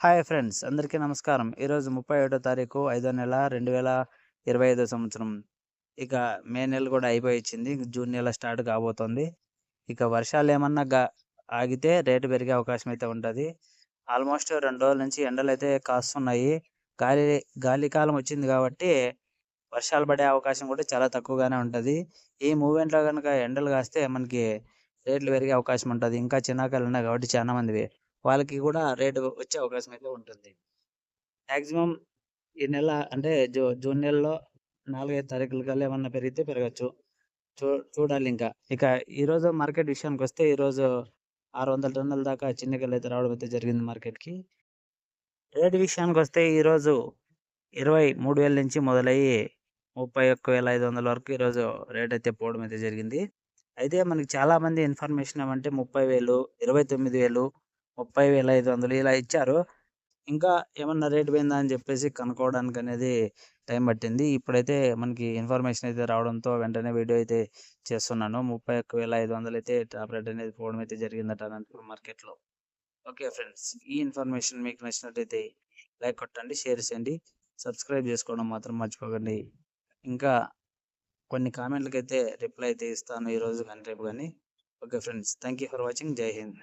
Hi friends అందరికీ నమస్కారం. ఈరోజు ముప్పై ఒకటో తారీఖు ఐదో నెల రెండు వేల ఇరవై ఐదో సంవత్సరం. ఇక మే నెల కూడా అయిపోయింది జూన్ నెల స్టార్ట్ కాబోతోంది. ఇక వర్షాలు ఏమన్నా గా ఆగితే రేటు పెరిగే అవకాశం అయితే ఉంటుంది. ఆల్మోస్ట్ రెండు రోజుల నుంచి ఎండలు అయితే కాస్తున్నాయి. గాలి గాలి కాలం వచ్చింది కాబట్టి వర్షాలు పడే అవకాశం కూడా చాలా తక్కువగానే ఉంటుంది. ఈ మూమెంట్లో కనుక ఎండలు కాస్తే మనకి రేట్లు పెరిగే అవకాశం ఉంటుంది. ఇంకా చిన్నకాయలు ఉన్నాయి కాబట్టి చాలా మందివి. వాళ్ళకి కూడా రేటు వచ్చే అవకాశం అయితే ఉంటుంది. మ్యాక్సిమం ఈ నెల అంటే జూ జూన్ నెలలో నాలుగైదు తారీఖుల కల్లా ఏమన్నా పెరిగితే పెరగచ్చు. చూ చూడాలి ఇంకా. ఇక ఈరోజు మార్కెట్ విషయానికి వస్తే ఈరోజు ఆరు వందల టన్నుల దాకా చిన్నకాయలు అయితే రావడం అయితే జరిగింది మార్కెట్కి. రేటు విషయానికి వస్తే ఈరోజు ఇరవై మూడు వేల నుంచి మొదలయ్యి ముప్పై ఒక్క వేల ఐదు వందల వరకు ఈరోజు రేట్ అయితే పోవడం అయితే జరిగింది. అయితే మనకి చాలామంది ఇన్ఫర్మేషన్ ఏమంటే ముప్పై వేలు ఇరవై తొమ్మిది వేలు ముప్పై వేల ఐదు వందలు ఇలా ఇచ్చారు. ఇంకా ఏమన్నా రేట్ పోయిందా అని చెప్పేసి కనుక్కోవడానికి అనేది టైం పట్టింది. ఇప్పుడైతే మనకి ఇన్ఫర్మేషన్ అయితే రావడంతో వెంటనే వీడియో అయితే చేస్తున్నాను. ముప్పై ఒక్క వేల ఐదు వందలు అయితే టాప్ రేట్ అనేది పోవడం అయితే జరిగిందట అనంతపురం మార్కెట్లో. ఓకే ఫ్రెండ్స్ ఈ ఇన్ఫర్మేషన్ మీకు నచ్చినట్టయితే లైక్ కొట్టండి షేర్ చేయండి సబ్స్క్రైబ్ చేసుకోవడం మాత్రం మర్చిపోకండి. ఇంకా కొన్ని కామెంట్లకైతే అయితే రిప్లై అయితే ఇస్తాను ఈరోజు కానీ రేపు కానీ. Okay friends thank you for watching. Jai Hind.